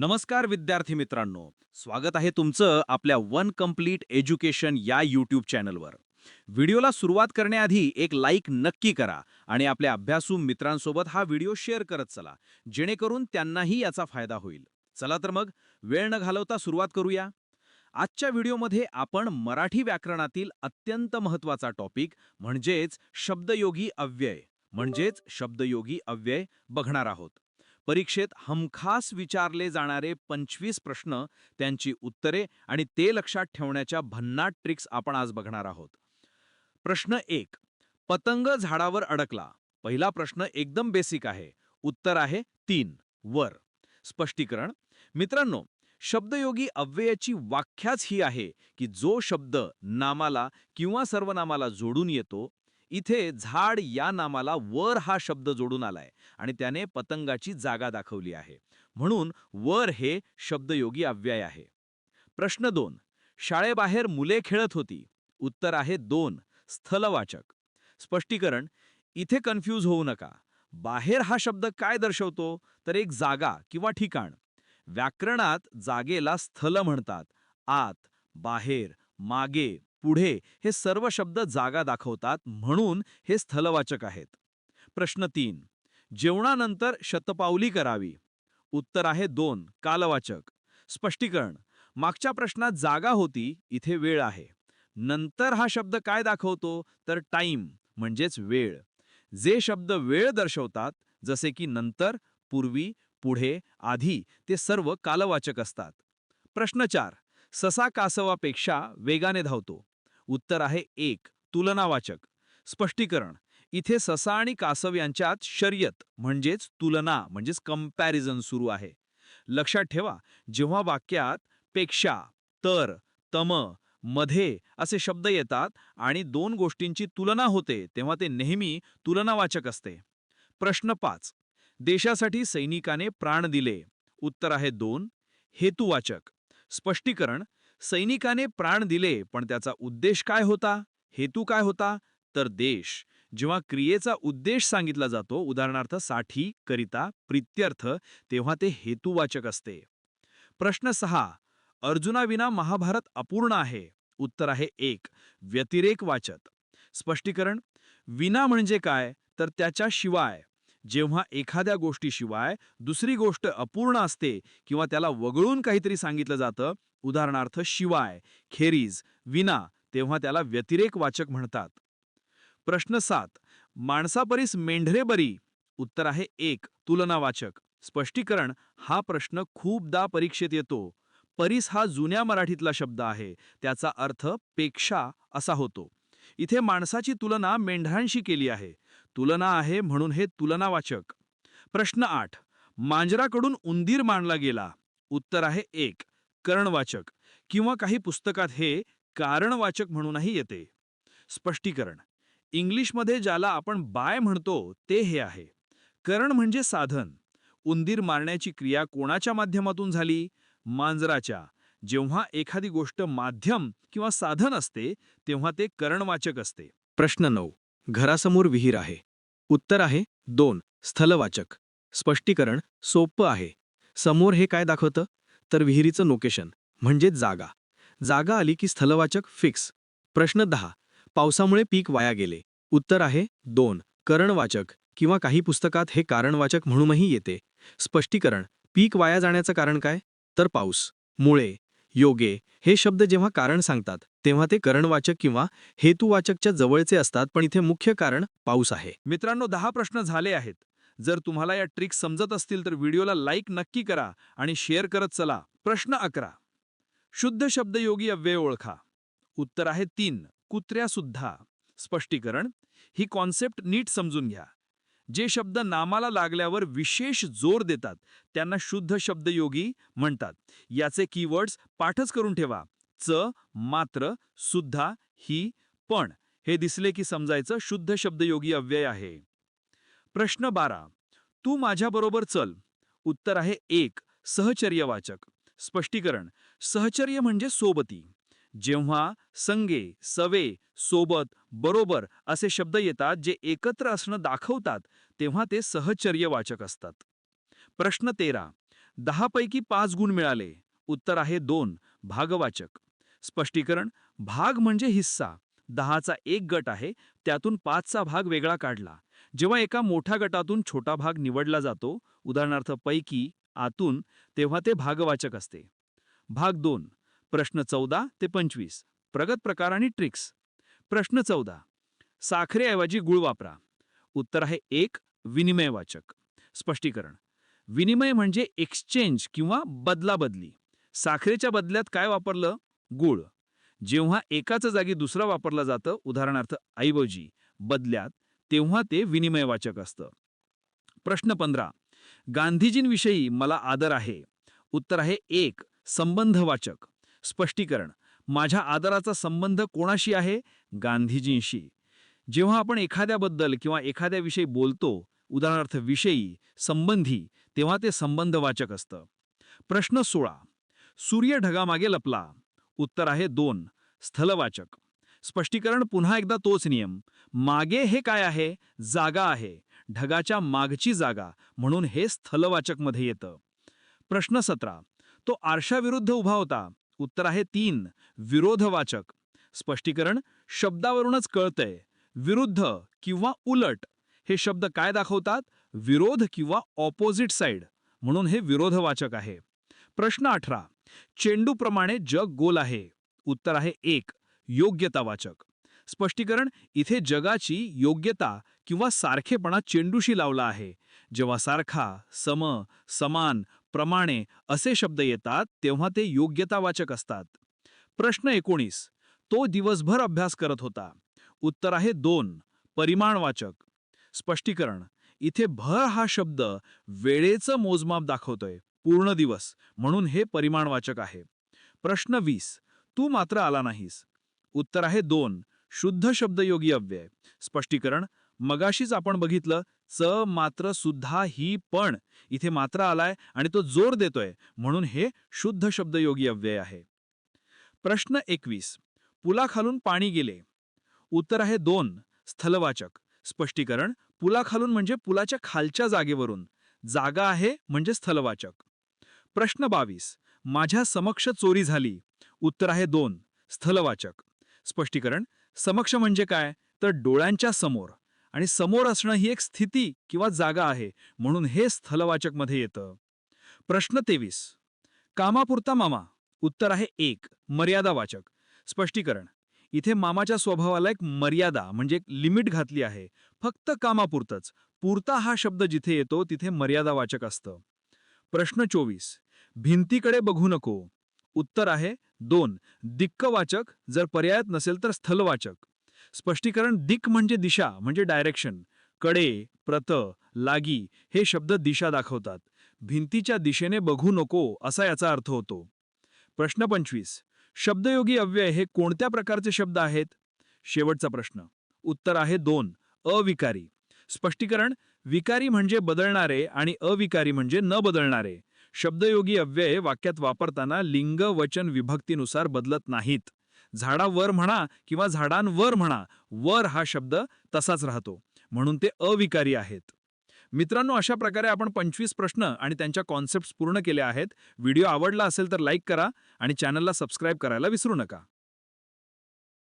नमस्कार विद्यार्थी मित्रांनो. स्वागत आहे तुमचं आपल्या वन कंप्लीट एज्युकेशन या यूट्यूब चॅनलवर. व्हिडिओला सुरुवात करण्याआधी एक लाईक नक्की करा आणि आपल्या अभ्यासू मित्रांसोबत हा व्हिडिओ शेअर करत चला जेणेकरून त्यांनाही याचा फायदा होईल. चला तर मग वेळ न घालवता सुरुवात करूया. आजच्या व्हिडिओमध्ये आपण मराठी व्याकरणातील अत्यंत महत्त्वाचा टॉपिक म्हणजेच शब्दयोगी अव्यय. म्हणजेच शब्दयोगी अव्यय बघणार आहोत. परीक्षेत हमखास विचारले जाणारे पंचवीस प्रश्न त्यांची उत्तरे आणि ते लक्षात ठेवण्याच्या भन्नाट ट्रिक्स आपण आज बघणार आहोत. प्रश्न एक पतंग झाडावर अडकला. पहिला प्रश्न एकदम बेसिक आहे. उत्तर आहे तीन वर. स्पष्टीकरण मित्रांनो शब्दयोगी अव्ययाची वाख्याच ही आहे की जो शब्द नामाला किंवा सर्वनामाला जोडून येतो इथे झाड या नामाला वर हा शब्द जोडून आलाय आणि त्याने पतंगाची जागा दाखवली आहे. म्हणून वर हे शब्दयोगी अव्यय आहे. प्रश्न दोन. शाळेबाहेर मुले खेळत होती. उत्तर आहे दोन. स्थलवाचक. स्पष्टीकरण. इथे कन्फ्यूज होऊ नका. बाहेर हा शब्द काय दर्शवतो? तर एक जागा किंवा ठिकाण. व्याकरणात जागेला स्थल म्हणतात. आत बाहेर मागे. पुढे हे सर्व शब्द जागा दाखवतात म्हणून हे स्थलवाचक आहेत. प्रश्न तीन. जेवणानंतर शतपावली करावी. उत्तर आहे दोन. कालवाचक. स्पष्टीकरण. मागच्या प्रश्नात जागा होती इथे वेळ आहे. नंतर हा शब्द काय दाखवतो? तर टाईम म्हणजेच वेळ. जे शब्द वेळ दर्शवतात जसे की नंतर पूर्वी पुढे आधी ते सर्व कालवाचक असतात. प्रश्न चार. ससा कासवापेक्षा वेगाने धावतो. उत्तर आहे एक तुलनावाचक. स्पष्टीकरण इथे ससा आणि कासव यांच्यात शर्यत म्हणजेच तुलना म्हणजेच कंपॅरिझन सुरू आहे. लक्षात ठेवा जेव्हा वाक्यात पेक्षा तर तममध्ये असे शब्द येतात आणि दोन गोष्टींची तुलना होते तेव्हा ते नेहमी तुलनावाचक असते. प्रश्न पाच देशासाठी सैनिकाने प्राण दिले. उत्तर आहे दोन हेतुवाचक. स्पष्टीकरण सैनिकाने प्राण दिले पण त्याचा उद्देश काय होता? हेतू काय होता? तर देश. जेव्हा क्रियेचा उद्देश सांगितला जातो उदाहरणार्थसाठी करिता प्रित्यर्थ तेव्हा ते हेतुवाचक असते. प्रश्न सहा. अर्जुनाविना महाभारत अपूर्ण आहे? उत्तर आहे एक. व्यतिरेक वाचक स्पष्टीकरण. विना म्हणजे काय? तर त्याच्या शिवाय. जेव्हा एखाद्या गोष्टीशिवाय दुसरी गोष्ट अपूर्ण असते किंवा त्याला वगळून काहीतरी सांगितलं जातं उदाहरणार्थ शिवाय खेरीज विना तेव्हा त्याला व्यतिरेक वाचक म्हणतात. प्रश्न सात माणसापरीस मेंढरे बरी? उत्तर आहे एक तुलनावाचक. स्पष्टीकरण हा प्रश्न खूपदा परीक्षेत येतो. परीस हा जुन्या मराठीतला शब्द आहे त्याचा अर्थपेक्षा असा होतो. इथे माणसाची तुलना मेंढरांशी केली आहे. तुलना आहे म्हणून हे तुलनावाचक. प्रश्न आठ. मांजराकडून उंदीर मानला गेला. उत्तर आहे एक. करणवाचक. किंवा काही पुस्तकात हे कारणवाचक म्हणूनही येते. स्पष्टीकरण. इंग्लिशमध्ये ज्याला आपण बाय म्हणतो ते हे आहे. करण म्हणजे साधन. उंदीर मारण्याची क्रिया कोणाच्या माध्यमातून झाली? मांजराच्या. जेव्हा एखादी गोष्ट माध्यम किंवा साधन असते तेव्हा ते करणवाचक असते. प्रश्न नऊ. घरासमोर विहीर आहे. उत्तर आहे दोन स्थलवाचक. स्पष्टीकरण सोपं आहे. समोर हे काय दाखवतं? तर विहिरीचं लोकेशन म्हणजे जागा. जागा आली की स्थलवाचक फिक्स प्रश्न दहा पावसामुळे पीक वाया गेले. उत्तर आहे दोन करणवाचक किंवा काही पुस्तकात हे कारणवाचक म्हणूनही येते. स्पष्टीकरण पीक वाया जाण्याचं कारण काय? तर पाऊस. मुळे योगे हे शब्द जेव्हा कारण सांगतात तेव्हा ते करणवाचक किंवा हेतुवाचकच्या जवळचे असतात पण इथे मुख्य कारण पाऊस आहे. मित्रांनो दहा प्रश्न झाले आहेत. जर तुम्हाला या ट्रिक समजत असतील तर व्हिडिओला लाईक नक्की करा आणि शेअर करत चला. प्रश्न अकरा. शुद्ध शब्दयोगी अव्यय ओळखा. उत्तर आहे तीन. कुत्र्यासुद्धा. स्पष्टीकरण. ही कॉन्सेप्ट नीट समजून घ्या. जे शब्द नामाला लागल्यावर विशेष जोर देतात त्यांना शुद्ध शब्दयोगी म्हणतात. याचे कीवर्ड्स पाठच करून ठेवा. च मात्र सुद्धा ही पण. हे दिसले की समजायचं शुद्ध शब्दयोगी अव्यय आहे. प्रश्न बारा. तू माझ्याबरोबर चल. उत्तर आहे एक सहचर्यवाचक. स्पष्टीकरण. सहचर्य म्हणजे सोबती. जेव्हा संगे सवे सोबत बरोबर असे शब्द येतात जे एकत्र असणं दाखवतात तेव्हा ते सहचर्यवाचक असतात. प्रश्न तेरा. दहापैकी पाच गुण मिळाले. उत्तर आहे दोन. भागवाचक. स्पष्टीकरण. भाग म्हणजे हिस्सा. दहाचा एक गट आहे त्यातून पाचचा भाग वेगळा काढला. जेव्हा एका मोठ्या गटातून छोटा भाग निवडला जातो उदाहरणार्थ पैकी आतून तेव्हा ते भागवाचक असते. भाग दोन. प्रश्न चौदा ते पंचवीस. प्रगत प्रकार आणि ट्रिक्स प्रश्न चौदा. साखरेऐवजी गुळ वापरा. उत्तर आहे एक विनिमयवाचक. स्पष्टीकरण. विनिमय म्हणजे एक्सचेंज किंवा बदलाबदली. साखरेच्या बदल्यात काय वापरलं? गुळ. जेव्हा एकाच जागी दुसरं वापरलं जातं उदाहरणार्थ ऐवजी बदल्यात तेव्हा ते विनिमयवाचक असतं. प्रश्न पंधरा. गांधीजींविषयी मला आदर आहे. उत्तर आहे एक संबंधवाचक. स्पष्टीकरण. माझ्या आदराचा संबंध कोणाशी आहे? गांधीजींशी. जेव्हा आपण एखाद्याबद्दल किंवा एखाद्याविषयी बोलतो उदाहरणार्थ विषयी संबंधी तेव्हा ते संबंधवाचक असतं. प्रश्न सोळा. सूर्य ढगामागे लपला. उत्तर आहे दोन. स्थलवाचक. स्पष्टीकरण पुन्हा एकदा तोच नियम. मागे हे काय आहे? जागा आहे. ढगाच्या मागची जागा. म्हणून हे स्थलवाचकमध्ये येतं. प्रश्न सतरा. तो आरशाविरुद्ध उभा होता. उत्तर आहे तीन विरोधवाचक. स्पष्टीकरण शब्दावरूनच कळतंय. विरुद्ध किंवा उलट. हे शब्द काय दाखवतात? विरोध किंवा ऑपोजिट साइड म्हणून हे विरोधवाचक आहे. प्रश्न अठरा. चेंडूप्रमाणे जग गोल आहे. उत्तर आहे एक योग्यतावाचक. स्पष्टीकरण इथे जगाची योग्यता किंवा सारखेपणा चेंडूशी लावला आहे. जेव्हा सारखा सम समान प्रमाणे असे शब्द येतात तेव्हा ते योग्यतावाचक असतात. प्रश्न एकोणीस. तो दिवसभर अभ्यास करत होता. उत्तर आहे दोन. परिमाणवाचक. स्पष्टीकरण. इथे भर हा शब्द वेळेचं मोजमाप दाखवतोय. पूर्ण दिवस. म्हणून हे परिमाणवाचक आहे. प्रश्न वीस. तू मात्र आला नाहीस. उत्तर आहे दोन. शुद्ध शब्दयोगी अव्यय. स्पष्टीकरण. मगाशीच आपण बघितलं च मात्र सुद्धा ही पण. इथे मात्र आलाय आणि तो जोर देतोय. म्हणून हे शुद्ध शब्दयोगी अव्यय आहे. प्रश्न एकवीस. पुलाखालून पाणी गेले. उत्तर आहे दोन. स्थलवाचक. स्पष्टीकरण. पुलाखालून म्हणजे पुलाच्या खालच्या जागेवरून. जागा आहे म्हणजे स्थलवाचक. प्रश्न बावीस. माझ्या समक्ष चोरी झाली. उत्तर आहे दोन. स्थलवाचक. स्पष्टीकरण. समक्ष म्हणजे काय? तर डोळ्यांच्या समोर. आणि समोर असणं ही एक स्थिती किंवा जागा आहे म्हणून हे स्थलवाचकमध्ये येतं. प्रश्न तेवीस. कामापुरता मामा. उत्तर आहे एक मर्यादावाचक. स्पष्टीकरण. इथे मामाच्या स्वभावाला एक मर्यादा म्हणजे एक लिमिट घातली आहे. फक्त कामापुरतंच. पुरता हा शब्द जिथे येतो तिथे मर्यादावाचक असतं. प्रश्न चोवीस. भिंतीकडे बघू नको. उत्तर आहे दोन. दिक्कवाचक. जर पर्यायात नसेल तर स्थलवाचक. स्पष्टीकरण दिक म्हणजे दिशा म्हणजे डायरेक्शनकडे प्रत लागी हे शब्द दिशा दाखवतात. भिंतीच्या दिशेने बघू नको असा याचा अर्थ होतो. प्रश्न पंचवीस. शब्दयोगी अव्यय हे कोणत्या प्रकारचे शब्द आहेत? शेवटचा प्रश्न. उत्तर आहे दोन. अविकारी. स्पष्टीकरण विकारी म्हणजे बदलणारे आणि अविकारी म्हणजे न बदलणारे. शब्दयोगी अव्यय वाक्यात वापरताना लिंग वचन विभक्तीनुसार बदलत नाहीत. झाडावर म्हणा किंवा झाडांवर म्हणा वर हा शब्द तसाच राहतो. म्हणून ते अविकारी आहेत. मित्रांनो अशा प्रकारे आपण पंचवीस प्रश्न आणि त्यांच्या कॉन्सेप्ट पूर्ण केल्या आहेत. व्हिडिओ आवडला असेल तर लाईक करा आणि चॅनलला सबस्क्राईब करायला विसरू नका.